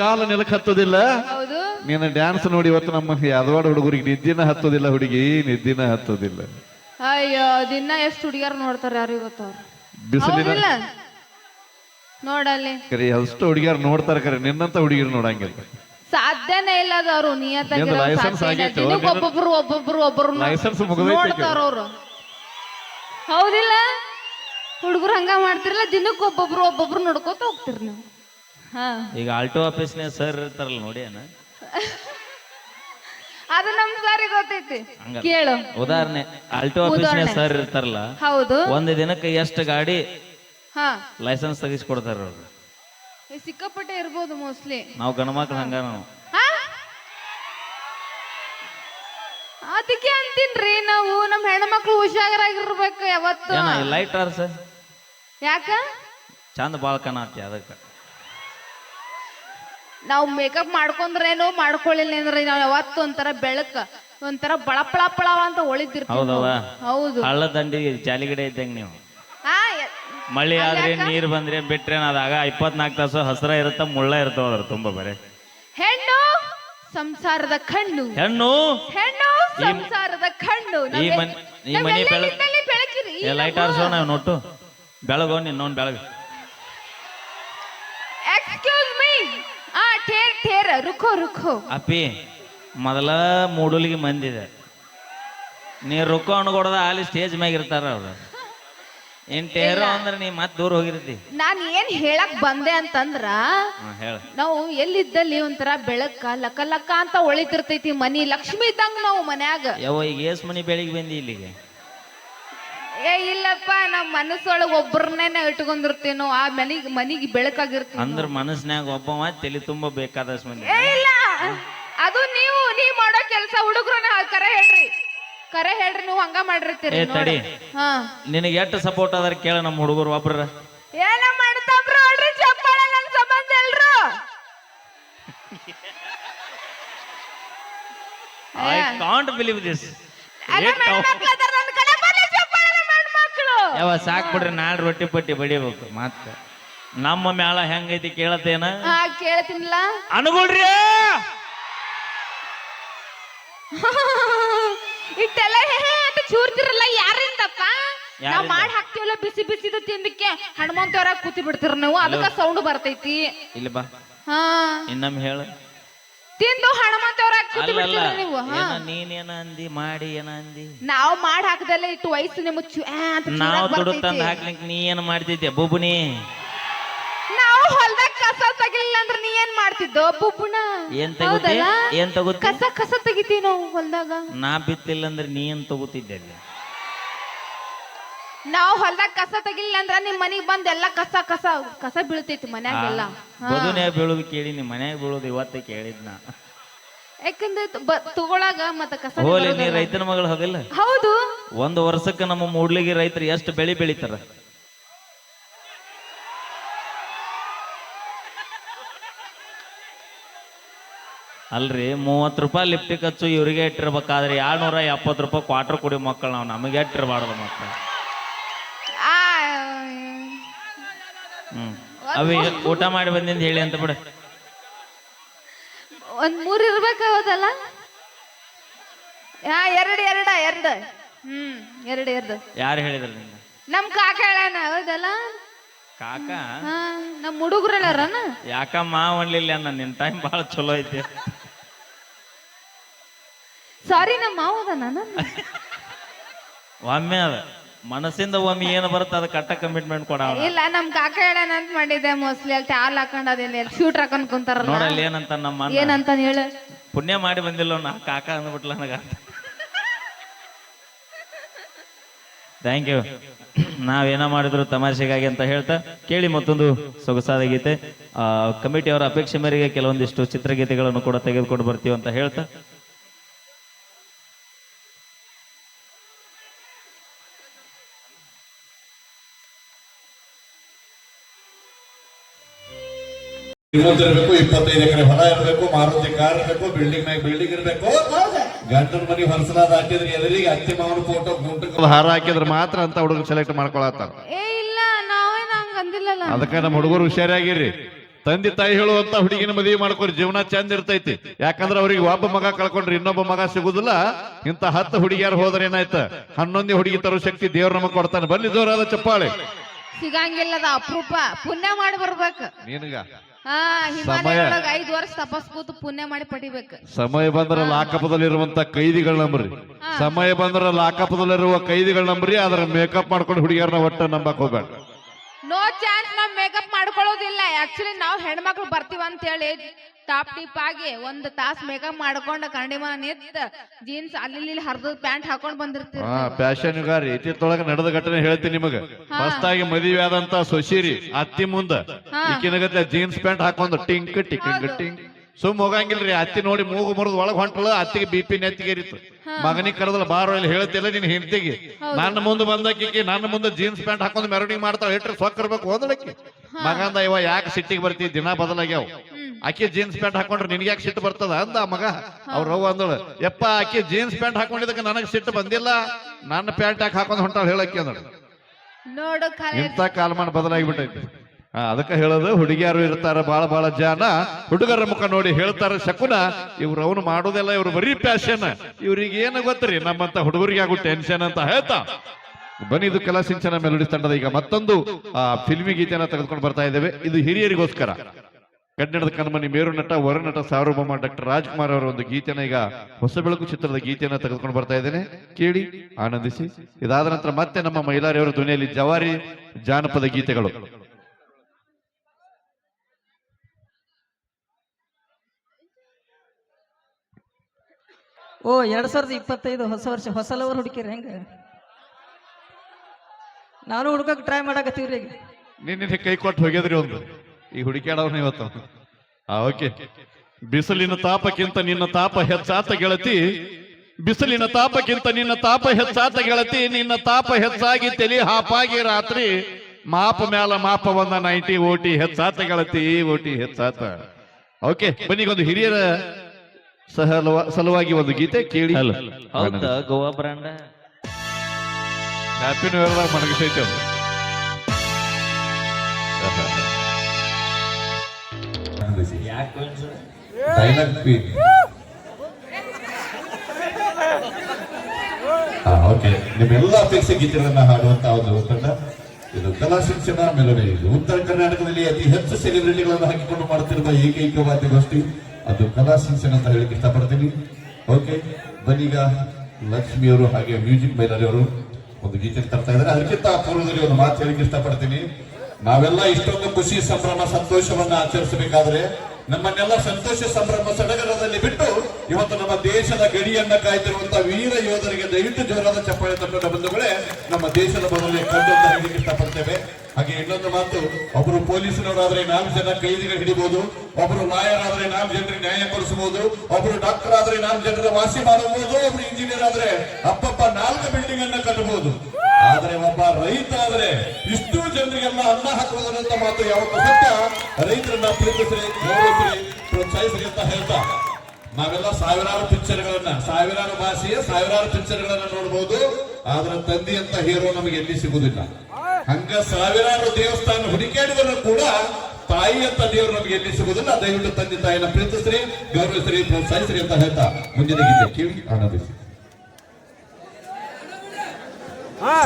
ಕಾಲ ನೆಲಕ್ಕೆ ಹತ್ತೋದಿಲ್ಲ. ಹೌದು. ನೀನು ಡ್ಯಾನ್ಸ್ ನೋಡಿ ಇವತ್ತು ನಮ್ಮ ಯಾದವಾಡ ಹುಡುಗರಿಗೆ ನಿದ್ದಿನ ಹತ್ತೋದಿಲ್ಲ ಹುಡುಗಿ ನಿದ್ದಿನ ಹತ್ತೋದಿಲ್ಲ. ಅಯ್ಯೋ ದಿನ ಎಷ್ಟು ಹುಡುಗಿಯರು ನೋಡ್ತಾರ ಯಾರು ಇವತ್ತು ಬಿಸಿಲಿನ ನೋಡಲ್ಲಿ. ಕರೆ ಅಷ್ಟು ಹುಡುಗಿಯರು ನೋಡ್ತಾರ ಕರೆ ನಿನ್ನಂತ ಹುಡುಗಿರು ನೋಡಂಗಿಲ್ಲ. ಸಾಧ್ಯನೇ ಇಲ್ಲ ಅವರು ಅವ್ರು ನಿಯತ್ತಾಗಿ ಒಬ್ಬೊಬ್ರು ಒಬ್ಬೊಬ್ರು ಒಬ್ಬರು ಲೈಸೆನ್ಸ್ ನೋಡ್ತಾರ ಅವ್ರು. ಹೌದಿಲ್ಲ? ಹುಡುಗರು ಹಂಗ ಮಾಡ್ತಿರಲ್ಲ ದಿನಕ್ಕೆ ಒಬ್ಬೊಬ್ರು ಒಬ್ಬೊಬ್ರು ನೋಡ್ಕೋತ ಹೋಗ್ತಿರ್ ನೀವು. ಈಗ ಆಲ್ಟೋ ಆಫೀಸ್ನ್ಯಾಗ ಸರ್ ಇರ್ತಾರಲ್ಲ ನೋಡಿ ಅಣ್ಣ. ಅದು ನಮ್ ಸಾರಿ ಗೊತ್ತೈತಿ. ಕೇಳು. ಉದಾಹರಣೆ ಆಲ್ಟೋ ಆಫೀಸ್ನ್ಯಾಗ ಸರ್ ಇರ್ತಾರಲ್ಲ ಹೌದು. ಒಂದ್ ದಿನಕ್ಕೆ ಎಷ್ಟು ಗಾಡಿ ಹಾ. ಲೈಸೆನ್ಸ್ ತೆಗಿಸ್ಕೊಡ್ತಾರ ಅವ್ರು? ಸಿಕ್ಕಪಟ್ಟೆ ಇರ್ಬೋದು ಮೋಸ್ಟ್ಲಿ ನಾವು ಗಣಮಕ್ಳು ಹಂಗ ನಾವು. ಅದಕ್ಕೆ ಅಂತೀನ್ರಿ ನಾವು ನಮ್ ಹೆಣ್ಮಕ್ಳು ಹುಷಾರಾಗಿರ್ಬೇಕು ಯಾವತ್ತು. ಲೈಟ್ ಆರ್ ಸರ್ ಯಾಕ? ಚಂದ ಬಾಳ ಕಾಣತ್ತಿ ಅದಕ್ಕೆ. ನಾವು ಮೇಕಪ್ ಮಾಡ್ಕೊಂಡ್ರೇನು ಮಾಡ್ಕೊಳ್ಳಿಲ್ಲ ಅಂದ್ರೆ ನಾವು ಯಾವತ್ತು ಒಂಥರ ಬೆಳಕ ಒಂಥರ ಬಳಪಳ ಪಳವ ಅಂತ ಒಳಿತಿರ್ತೀವಿ ಹೌದವ. ಹೌದು. ಹಳ್ಳ ಚಾಲಿಗಡೆ ಜಾಲಿಗಡೆ ಇದ್ದಂಗ ನೀವು. ಆ, ಎ- ಮಳಿ ಆದ್ರೆ ನೀರ್ ಬಂದ್ರೆ ಬಿಟ್ರೆ ಅದಾಗ ಇಪ್ಪತ್ನಾಲ್ಕು ತಾಸು ಹಸ್ರ ಇರುತ್ತ ಮುಳ್ಳ ಇರ್ತಾವ ಅದ್ರ ತುಂಬಾ ಬರೇ. ಹೆಣ್ಣು ಸಂಸಾರದ ಕಣ್ಣು. ಹೆಣ್ಣು? ಹೆಣ್ಣು ಸಂಸಾರದ ಕಣ್ಣು. ನಾವ್ ಈ ಎಲ್- ಮನ್- ಈ ನಾವ್ ಮನಿ ಬೆಳಗ್- ಬೆಳಕಿರಿ? ಲೈಟ್ ಆರ್ಸೋ ನಾವು ನೋಟು. ಬೆಳಗೋ ನಿನ್ನೊಂದು ಬೆಳಗ್ಗೆ ಠೇರ್ ರುಖೋ ರುಖೋ. ಅಪ್ಪಿ ಮೊದಲ ಮೂಡುಲಿಗೆ ಮಂದಿದೆ. ನೀ ರುಖೋ ಅನ್ಕೊಡದ ಅಲ್ಲಿ ಸ್ಟೇಜ್ ಮ್ಯಾಗ ಇರ್ತಾರ ಅವ್ರು. ಏನ್ ಟೇರೋ ಅಂದ್ರೆ ನೀ ಮತ್ ದೂರ ಹೋಗಿರ್ತಿ? ನಾನು ಏನ್ ಹೇಳಕ್ ಬಂದೆ ಅಂತಂದ್ರ ಹೇಳ. ನಾವು ಎಲ್ಲಿದ್ದಲ್ಲಿ ಒಂಥರ ಬೆಳಕ ಲಕ ಲಕ್ಕ ಅಂತ ಒಳಿತಿರ್ತೈತಿ ಮನಿ. ಲಕ್ಷ್ಮಿ ಇದ್ದಂಗ ನಾವು ಮನ್ಯಾಗ. ಯಾವ ಈಗ ಏಸ್ ಮನಿ ಬೆಳಿಗ್ಗೆ ಬಂದಿ ಇಲ್ಲಿಗೆ? ಏ ಇಲ್ಲಪ್ಪ ನಮ್ ಮನಸ್ಸೊಳಗ ಒಬ್ಬರನ್ನೇ ಇಟ್ಕೊಂಡಿರ್ತೀವಿ ನಾವು ಆ ಮನಿಗ್ ಮನಿಗೆ ಬೆಳಕಾಗಿರ್ತೀವಿ ಅಂದ್ರ ಮನಸ್ನ್ಯಾಗ ಒಬ್ಬವ ತಲೆ ತುಂಬ ಬೇಕಾದಷ್ಟು ಮಂದಿ. ಏ ಇಲ್ಲ. ಅದು ನೀವು ನೀವ್ ಮಾಡೋ ಕೆಲ್ಸ ಹುಡುಗ್ರನ್ನ ಕರೆ ಹೇಳ್ರಿ. ಕರೆ ಹೇಳ್ರಿ ನೀವು ಹಂಗ ಮಾಡಿರ್ತೀರಿ ಏ ತಡಿ. ಹಾ. ನಿನಗೆ ಎಷ್ಟು ಸಪೋರ್ಟ್ ಅದಾರ ಕೇಳ ನಮ್ಮ ಹುಡುಗರು ಒಬ್ಬರ ಏನ ನೋಡ್ರಿ ಚಪ್ಪಾಳೆ ನನ್ ಸಂಬಂಧ ಎಲ್ರು. ಐ ಕಾಂಟ್ ಬಿಲೀವ್ ದಿಸ್ ಅಲ್ಲ ನನ್ ಕಡೆ ಯಾವ ಸಾಕ್ ಬಿಡ್ರಿ ನಾಳೆ ರೊಟ್ಟಿ ಪಟ್ಟಿ ಬಡಿಬೇಕು ಮತ್ತ. ನಮ್ಮ ಮ್ಯಾಲ ಹೆಂಗೈತಿ ಕೇಳತ್ತೇನ? ಹಾ ಕೇಳ್ತೀನಿಲ್ಲ ಅನುಗುಳ್ರಿ. ಇಟ್ಟೆಲ್ಲ ಹೇ ಹೇ ಅಂತ ಚೂರ್ತಿರಲ್ಲ ಯಾರಿಂದಪ್ಪ? ನಾವ್ ಯಾರಿಂದ? ಮಾಡಿ ಹಾಕ್ತಿವಲ್ಲ ಬಿಸಿ ಬಿಸಿದು ತಿಂದಕ್ಕೆ ಹನುಮಂತವ್ರ ಕೂತಿ ಬಿಡ್ತಿರ ನೀವು ಅದಕ್ಕ ಸೌಂಡ್ ಬರ್ತೈತಿ. ಇಲ್ಲಿ ಬಾ. ಹಾ. ಇನ್ನೊಮ್ಮೆ ಹೇಳು. ತಿಂದು ಹಣಮಂತವ್ರ ಕೂತಿ ಅಲ್ಲಲ್ಲ ನೀವು? ಹಾ. ಏನ ನೀನೇನ ಅಂದಿ ಮಾಡಿ ಏನ ಅಂದಿ? ನಾವ್ ಮಾಡಿ ಹಾಕದಲ್ಲ ಇಟ್ಟು ವಯಸ್ಸು ನಿಮಗ್ ಚು ಆ ಅಂತ ನಾವು ದುಡ್ಡು ಬರ್ತೈತಿ. ತಂದು ಹಾಕ್ಲಿಕ್ಕೆ ನೀ ಏನ್ ಮಾಡ್ತಿದ್ದೆ ಬುಬುನಿ ನಾವು ಹೊಲ್ದಾಗ ಕಸ ತೆಗಿಲಿಲ್ಲ ಅಂದ್ರೆ ನೀ ಏನ್ ಮಾಡ್ತಿದ್ದೋ ಬುಬ್ಬುಣ ಏನ್ ತಗೋತಿ? ಹೌದಲ್ಲ? ಏನ್ ತಗೋತಿ? ಕಸ ಕಸ ತೆಗಿತೀವಿ ನಾವು ಹೊಲ್ದಾಗ. ನಾ ಬಿತ್ತಿಲ್ಲ ಅಂದ್ರೆ ನೀ ಏನ್ ತಗೋತಿದ್ದೆ ಅಲ್ಲಿ? ನಾವು ಹೊಲ್ದಾಗ ಕಸ ತೆಗಿಲಿಲ್ಲ ಅಂದ್ರ ನಿಮ್ ಮನಿಗ್ ಬಂದ್ ಎಲ್ಲಾ ಕಸ ಕಸ ಕಸ ಬೀಳ್ತೈತಿ ಮನ್ಯಾಗೆಲ್ಲ. ಬದುನೆ ಬೀಳೋದು ಕೇಳಿ ನಿಮ್ಮ ಮನ್ಯಾಗ ಬೀಳೋದು ಇವತ್ತ ಕೇಳಿದ್ನ ಯಾಕಂದ್ರೆ ಬ- ತಗೊಳಾಗ ಮತ್ತ ಕಸ ಹೋಲಿ ನೀ ಬರೋದಲ್ಲ. ರೈತನ ಮಗಳು ಹೋಗಿಲ್ಲ? ಹೌದು. ಒಂದು ವರ್ಷಕ್ಕೆ ನಮ್ಮ ಮೂಡ್ಲಿಗೆ ರೈತರು ಎಷ್ಟು ಬೆಳಿ ಬೆಳಿತಾರ? ಅಲ್ರಿ ಮೂವತ್ತು ರೂಪಾಯಿ ಲಿಪ್ಟಿಕ್ ಹಚ್ಚು ಇವ್ರಿಗೆ ಇಟ್ಟಿರ್ಬೇಕಾದ್ರೆ ಎರಡ್ನೂರ ಎಪ್ಪತ್ತು ರೂಪಾಯಿ ಕ್ವಾರ್ಟರ್ ಕುಡಿ ಮಕ್ಕಳು ನಾವು. ನಮಗೆ ಇಟ್ಟಿರಬಾರ್ದು ಮಕ್ಕಳು ಹ್ಮ್. ಅವಿ ಊಟ ಮಾಡಿ ಬಂದಿಂದ ಹೇಳಿ ಅಂತ ಬಿಡ. ಒಂದ್ ಮೂರ್ ಇರ್ಬೇಕ ಹೌದಲ್ಲ ಹಾ ಎರಡ್ ಎರಡ ಎರಡ್. ಹ್ಮ್ ಎರಡ್ ಎರಡ್. ಯಾರು ಹೇಳಿದ್ರು ನಮ್ಮ ನಮ್ ಕಾಕ ಹೇಳಣ ಹೌದಲ್ಲ? ಕಾಕ? ಹಾ ನಮ್ ಹುಡುಗರಲ್ಲಾರನ? ಯಾಕಮ್ಮ ಒಣಲಿಲ್ಲ ಅನ್ನ ನಿನ್ ಟೈಮ್ ಬಹಳ ಚಲೋ ಐತಿ. ಸಾರಿ ನಮ್ಮ ಮಾವದ ನಾನು ಒಮ್ಮೆ ಅದ. ಮನಸ್ಸಿಂದ ಒಮ್ಮೆ ಏನು ಬರುತ್ತೆ ಅದು ಕಟ್ಟ ಕಮಿಟ್ಮೆಂಟ್ ಕೊಡ ಇಲ್ಲ ನಮ್ ಕಾಕ ಹೇಳೋಣ ಅಂತ ಮಾಡಿದ್ದೆ ಮೋಸ್ಟ್ಲಿ ಅಲ್ಲಿ ಟ್ಯಾಲ್ ಹಾಕೊಂಡ್ ಅದೇನ ಶೂಟ್ ಹಾಕೊಂಡ್ ಕುಂತಾರಲ್ಲ. ನೋಡಲ್ಲಿ ಏನಂತ ನಮ್ಮ ಅಣ್ಣ. ಏನಂತ ಹೇಳು. ಪುಣ್ಯ ಮಾಡಿ ಬಂದಿಲ್ಲ ನಾ ಕಾಕ ಅಂದ್ಬಿಟ್ಲ ನನಗ ಥ್ಯಾಂಕ್ ಯು ನಾವೇನ ಮಾಡಿದ್ರು ತಮಾಷೆಗಾಗಿ ಅಂತ ಹೇಳ್ತಾ ಕೇಳಿ ಮತ್ತೊಂದು ಸೊಗಸಾದ ಗೀತೆ. ಆ ಕಮಿಟಿಯವರ ಅಪೇಕ್ಷೆ ಮೇರೆಗೆ ಕೆಲವೊಂದಿಷ್ಟು ಚಿತ್ರಗೀತೆಗಳನ್ನು ಕೂಡ ತೆಗೆದುಕೊಂಡು ಬರ್ತೀವಿ ಅಂತ ಹೇಳ್ತಾ. ಇರಬೇಕು ಇಪ್ಪತ್ತೈದು ಎಕರೆ ಹೊಲ ಇರಬೇಕು ಮಾರುತಿ ಕಾರ್ ಇರಬೇಕು ಬಿಲ್ಡಿಂಗ್ ಮ್ಯಾಗ ಬಿಲ್ಡಿಂಗ್ ಇರಬೇಕು. ಗಂಡನ ಮನಿ ಹೊರಸಲಾದ ಹಾಕಿದ್ರೆ ಎದುರಿಗೆ ಅತ್ತಿ ಮಾವನ ಫೋಟೋ ಗುಂಟಕ್ಕೆ ಹಾರ ಹಾಕಿದ್ರೆ ಮಾತ್ರ ಅಂತ ಹುಡುಗರು ಸೆಲೆಕ್ಟ್ ಮಾಡ್ಕೊಳತ್ತಾರ. ಅದಕ್ಕೆ ನಮ್ಮ ಹುಡುಗರು ಹುಷಾರಾಗಿರಿ. ತಂದೆ ತಾಯಿ ಹೇಳುವಂತ ಹುಡುಗಿನ ಮದುವೆ ಮಾಡ್ಕೊರಿ ಜೀವನ ಚಂದ ಇರ್ತೈತಿ. ಯಾಕಂದ್ರೆ ಅವ್ರಿಗೆ ಒಬ್ಬ ಮಗ ಕಳ್ಕೊಂಡ್ರೆ ಇನ್ನೊಬ್ಬ ಮಗ ಸಿಗುದಿಲ್ಲ. ಇಂತ ಹತ್ತು ಹುಡುಗಿಯಾರು ಹೋದ್ರೆ ಏನಾಯ್ತ? ಹನ್ನೊಂದೇ ಹುಡುಗಿ ತರೋ ಶಕ್ತಿ ದೇವ್ರ ನಮಗ್ ಕೊಡ್ತಾನೆ. ಬಲ್ಲಿ ಜೋರಾದ ಚಪ್ಪಾಳೆ. ಸಿಗಂಗಿಲ್ಲದ ಅಪರೂಪ. ಪುಣ್ಯ ಮಾಡಿ ಬರ್ಬೇಕು. ನಿನಗ? ಹಾ ಐದು ಒಳಗ ಐದ್ ವರ್ಷ ತಪಸ್ ಕೂತು ಪುಣ್ಯ ಮಾಡಿ ಪಡಿಬೇಕು. ಸಮಯ ಬಂದ್ರ ಲಾಕಪದಲ್ಲಿರುವಂತ ಕೈದಿಗಳ ನಂಬ್ರಿ. ಸಮಯ ಬಂದ್ರ ಲಾಕಪದಲ್ಲಿರುವ ಕೈದಿಗಳ ನಂಬ್ರಿ ಅದರ ಮೇಕಪ್ ಮಾಡ್ಕೊಂಡು ಹುಡುಗಿಯರನ್ನ ಒಟ್ಟ ನಂಬಕ್ ಹೋಗ್ಬೇಡ. ನೋ ಚಾನ್ಸ್ ನಾವ್ ಮೇಕಪ್ ಮಾಡ್ಕೊಳ್ಳೋದಿಲ್ಲ. ಆಕ್ಚುಲಿ ನಾವ್ ಹೆಣ್ಮಕ್ಳು ಬರ್ತೀವ ಅಂತ ಹೇಳಿ ಟಾಪ್ ಟಿಪ್ ಆಗಿ ಒಂದ್ ತಾಸ್ ಮೇಕಪ್ ಮಾಡ್ಕೊಂಡ್ ನಿತ್ ಜೀನ್ಸ್ ಅಲ್ಲಿ ಹರಿದ ಪ್ಯಾಂಟ್ ಹಾಕೊಂಡ್ ಬಂದಿರ್ತೀವಿ ಹಾ ಪ್ಯಾಶನ್ ಯುಗಾರಿ ಇತ್ತಿತ್ತೊಳಗ ನಡೆದ ಘಟನೆ ಹೇಳ್ತೀನಿ ನಿಮಗ. ಫಸ್ಟ್ ಆಗಿ ಮದುವೆ ಆದಂತ ಸೊಸೀರಿ ಅತ್ತಿ ಮುಂದ. ಈಕಿನಗತ್ತೆ ಜೀನ್ಸ್ ಪ್ಯಾಂಟ್ ಹಾಕೊಂಡು ಟಿಂಕ್ ಟಿಂಕ್ ಟಿಂಕ್ ಸುಮ್ ಹೋಗಂಗಿಲ್ರಿ ಅತ್ತಿ ನೋಡಿ ಮೂಗು ಮುರಿದ್ ಒಳಗ್ ಹೊಂಟಳು ಅತ್ತಿಗೆ ಬಿ ಪಿ ನೆತ್ತಿಗೇರಿತ್ತು ಮಗನಿಗೆ ಕರೆದಲ್ಲ ಬಾರೋ ಇಲ್ಲಿ ಹೇಳ್ತಿಲ್ಲ ನಿನ್ ಹೆಂಡತಿಗೆ. ನನ್ನ ಮುಂದೆ ಬಂದಕ್ಕಿ ನನ್ನ ಮುಂದೆ ಜೀನ್ಸ್ ಪ್ಯಾಂಟ್ ಹಾಕೊಂಡ್ ಮೆರವಣಿಗೆ ಮಾಡ್ತಾಳೆ. ಇಟ್ರೆ ಸೊಕ್ಕಿರ್ಬೇಕು ಹೋದಳಕ್ಕಿ ಮಗಂದ ಇವ ಯಾಕೆ ಸಿಟ್ಟಿಗೆ ಬರ್ತಿ? ದಿನ ಬದಲಾಗ್ಯಾವ. ಆಕಿ ಜೀನ್ಸ್ ಪ್ಯಾಂಟ್ ಹಾಕೊಂಡ್ರೆ ನಿನಗೆ ಯಾಕೆ ಸಿಟ್ಟು ಬರ್ತದ? ಅಂದ ಆ ಮಗ. ಅವ್ರ ಅವ್ವ ಅಂದಳು ಯಪ್ಪ ಆಕೆ ಜೀನ್ಸ್ ಪ್ಯಾಂಟ್ ಹಾಕೊಂಡಿದ್ದಕ್ಕೆ ನನಗೆ ಸಿಟ್ಟು ಬಂದಿಲ್ಲ. ನನ್ನ ಪ್ಯಾಂಟ್ ಯಾಕೆ ಹಾಕೊಂಡ್ ಹೊಂಟಾಳ ಹೇಳಕ್ಕೆ? ಅಂದಳು. ನೋಡು ಇಂಥ ಕಾಲಮಾನ ಬದಲಾಗಿಬಿಟ್ಟೈತಿ. ಅದಕ್ಕೆ ಹೇಳೋದು ಹುಡುಗಿಯಾರು ಇರ್ತಾರೆ ಬಾಳ ಬಾಳ ಜನ. ಹುಡುಗರ ಮುಖ ನೋಡಿ ಹೇಳ್ತಾರೆ ಶಕುನ ಇವ್ರು ಅವನು ಮಾಡೋದೆಲ್ಲ ಇವ್ರು ಬರೀ ಪ್ಯಾಶನ್ ಇವ್ರಿಗೆ ಏನು ಗೊತ್ತರಿ? ನಮ್ಮಂತ ಹುಡುಗರಿಗೆ ಆಗು ಟೆನ್ಷನ್ ಅಂತ ಹೇಳ್ತಾ. ಬನ್ನಿ ಇದು ಕಲಾ ಸಿಂಚನ ಮೆಲೋಡಿ ತಂಡದ ಈಗ ಮತ್ತೊಂದು ಆ ಫಿಲ್ಮಿ ಗೀತೆಯನ್ನ ತೆಗೆದುಕೊಂಡು ಬರ್ತಾ ಇದ್ದೇವೆ. ಇದು ಹಿರಿಯರಿಗೋಸ್ಕರ. ಕನ್ನಡದ ಕನ್ಮನಿ ಮೇರು ನಟ ವರ ನಟ ಸಾರ್ವಭೌಮ ಡಾಕ್ಟರ್ ರಾಜ್ಕುಮಾರ್ ಅವರ ಒಂದು ಗೀತೆನ ಈಗ ಹೊಸ ಬೆಳಕು ಚಿತ್ರದ ಗೀತೆಯನ್ನ ತೆಗೆದುಕೊಂಡು ಬರ್ತಾ ಇದ್ದೇನೆ. ಕೇಳಿ ಆನಂದಿಸಿ. ಇದಾದ ನಂತರ ಮತ್ತೆ ನಮ್ಮ ಮಹಿಳಾರಿಯವರ ಧ್ವನಿಯಲ್ಲಿ ಜವಾರಿ ಜಾನಪದ ಗೀತೆಗಳು. ಓ ಎರಡ್ ಸಾವಿರದ ಇಪ್ಪತ್ತೈದು ಹೊಸ ವರ್ಷ ಹೊಸ ಲವರ್ ಹುಡುಕಿರಿ ಹೆಂಗ? ನಾನು ಹುಡುಕಕ್ ಟ್ರೈ ಮಾಡಕತ್ತೀವ್ರಿ ನಿನ್ನೆ ಕೈ ಕೊಟ್ಟು ಹೋಗ್ಯದ್ರಿ ಒಂದು. ಈ ಹುಡುಕ್ಯಾಡವನ ಇವತ್ತು. ಆ ಓಕೆ. ಬಿಸಿಲಿನ ತಾಪಕ್ಕಿಂತ ನಿನ್ನ ತಾಪ ಹೆಚ್ಚಾತ ಗೆಳತಿ. ಬಿಸಿಲಿನ ತಾಪಕ್ಕಿಂತ ನಿನ್ನ ತಾಪ ಹೆಚ್ಚಾತ ಗೆಳತಿ. ನಿನ್ನ ತಾಪ ಹೆಚ್ಚಾಗಿ ತಲಿ ಹಾಪಾಗಿ ರಾತ್ರಿ. ಮಾಪ ಮ್ಯಾಲ ಮಾಪ ಒಂದ ನೈಂಟಿ ಓಟಿ ಹೆಚ್ಚಾತ ಗೆಳತಿ ಓಟಿ ಹೆಚ್ಚಾತ. ಓಕೆ ಬನ್ನಿ ಒಂದು ಹಿರಿಯರ ಸಹಲವ ಸಲುವಾಗಿ ಒಂದು ಗೀತೆ ಕೇಳಿ. ಹೌದಾ ಗೋವಾ ಬ್ರಾಂಡ? ಹ್ಯಾಪಿ ನ್ಯೂ ಇಯರ್ ಮನಗಿಸೈತೆ ಅದು ಡೈಲಾಗ್ ಕ್ವೀನ್ ಓಕೆ ನಿಮ್ಮೆಲ್ಲ ಅಪೇಕ್ಷೆ ಗೀತೆಗಳನ್ನ ಹಾಡುವಂತ ಒಂದು ತಂಡ ಇದು ಕಲಾ ಶಿಕ್ಷಣ ಮೆಲೋಡಿ ಇದು ಉತ್ತರ ಕರ್ನಾಟಕದಲ್ಲಿ ಅತಿ ಹೆಚ್ಚು ಸೆಲೆಬ್ರಿಟಿಗಳನ್ನು ಹಾಕಿಕೊಂಡು ಮಾಡುತ್ತಿರುವ ಏಕೈಕ ವಾದ್ಯಗೋಷ್ಠಿ ಅದು ಕಲಾ ಶಿಕ್ಷಣ ಅಂತ ಹೇಳಿಕ್ಕೆ ಇಷ್ಟಪಡ್ತೀನಿ. ಓಕೆ ಬನ್ನೀಗ ಲಕ್ಷ್ಮಿಯವರು ಹಾಗೆ ಮ್ಯೂಸಿಕ್ ಮೈಲಾರಿ ಅವರು ಒಂದು ಗೀತೆ ತರ್ತಾ ಇದ್ದಾರೆ. ಅದಕ್ಕಿಂತ ಪೂರ್ವದಲ್ಲಿ ಒಂದು ಮಾತು ಹೇಳಿಕ್ಕೆ ಇಷ್ಟಪಡ್ತೀನಿ. ನಾವೆಲ್ಲ ಇಷ್ಟೊಂದು ಖುಷಿ ಸಂಭ್ರಮ, ಸಂತೋಷವನ್ನ ಆಚರಿಸಬೇಕಾದ್ರೆ ನಮ್ಮನ್ನೆಲ್ಲ ಸಂತೋಷ, ಸಂಭ್ರಮ ಸಡಗರದಲ್ಲಿ ಬಿಟ್ಟು ಇವತ್ತು ನಮ್ಮ ದೇಶದ ಗಡಿಯನ್ನ ಕಾಯ್ತಿರುವಂತಹ ವೀರ ಯೋಧರಿಗೆ ದಯವಿಟ್ಟು ಜೋರಾದ ಚಪ್ಪಾಳೆ ತಂಡದ ಬಂಧುಗಳೇ, ನಮ್ಮ ದೇಶದ ಬದಲಿಗೆ ಕಂಡು ಹೇಳಲಿಕ್ಕೆ ಇಷ್ಟಪಡ್ತೇವೆ. ಹಾಗೆ ಇನ್ನೊಂದು ಮಾತು ಒಬ್ಬರು ಪೊಲೀಸರವರಾದ್ರೆ ನಾಲ್ಕು ಜನ ಕೈದಿಗಳು ಹಿಡಿಬಹುದು ಒಬ್ಬರು ಲಾಯರ್ ಆದ್ರೆ ನಾಲ್ಕು ಜನರಿಗೆ ನ್ಯಾಯ ಕೊಡಿಸಬಹುದು ಒಬ್ಬರು ಡಾಕ್ಟರ್ ಆದ್ರೆ ನಾಲ್ಕು ಜನರ ವಾಸಿ ಮಾಡಬಹುದು ಒಬ್ರು ಇಂಜಿನಿಯರ್ ಆದ್ರೆ ಅಪ್ಪಪ್ಪ ನಾಲ್ಕು ಬಿಲ್ಡಿಂಗ್ ಅನ್ನ ಕಟ್ಟಬಹುದು. ಆದ್ರೆ ಒಬ್ಬ ರೈತ ಆದರೆ ಇಷ್ಟು ಜನರಿಗೆಲ್ಲ ಅನ್ನ ಹಾಕುವುದರಂತ ಮಾತು ಯಾವ ಸತ್ಯ ರೈತರನ್ನ ಪ್ರೀತಿಸ್ರಿ, ಗೌರವಿಸ್ರಿ, ಪ್ರೋತ್ಸಾಹಿಸ್ರಿ ಅಂತ ಹೇಳ್ತಾ. ನಾವೆಲ್ಲ ಸಾವಿರಾರು ಪಿಕ್ಚರ್ಗಳನ್ನ, ಸಾವಿರಾರು ಭಾಷೆಯ ಸಾವಿರಾರು ಪಿಕ್ಚರ್ಗಳನ್ನ ನೋಡಬಹುದು ಆದ್ರ ತಂದಿ ಅಂತ ಹೀರೋ ನಮಗೆ ಎಲ್ಲಿ ಸಿಗುದಿಲ್ಲ ಹಂಗ ಸಾವಿರಾರು ದೇವಸ್ಥಾನ ಹುಡುಕಾಡಿದ್ರು ಕೂಡ ತಾಯಿ ಅಂತ ದೇವರು ನಮಗೆ ಎಲ್ಲಿ ಸಿಗುದಿಲ್ಲ ದಯವಿಟ್ಟು ತಂದೆ ತಾಯಿನ ಪ್ರೀತಿಸ್ರಿ, ಗೌರವಿಸ್ರಿ, ಪ್ರೋತ್ಸಾಹಿಸ್ರಿ ಅಂತ ಹೇಳ್ತಾ ಮುಂದಿನ ಕೇಳಿ ಆನಂದಿಸಿ. ಹಾ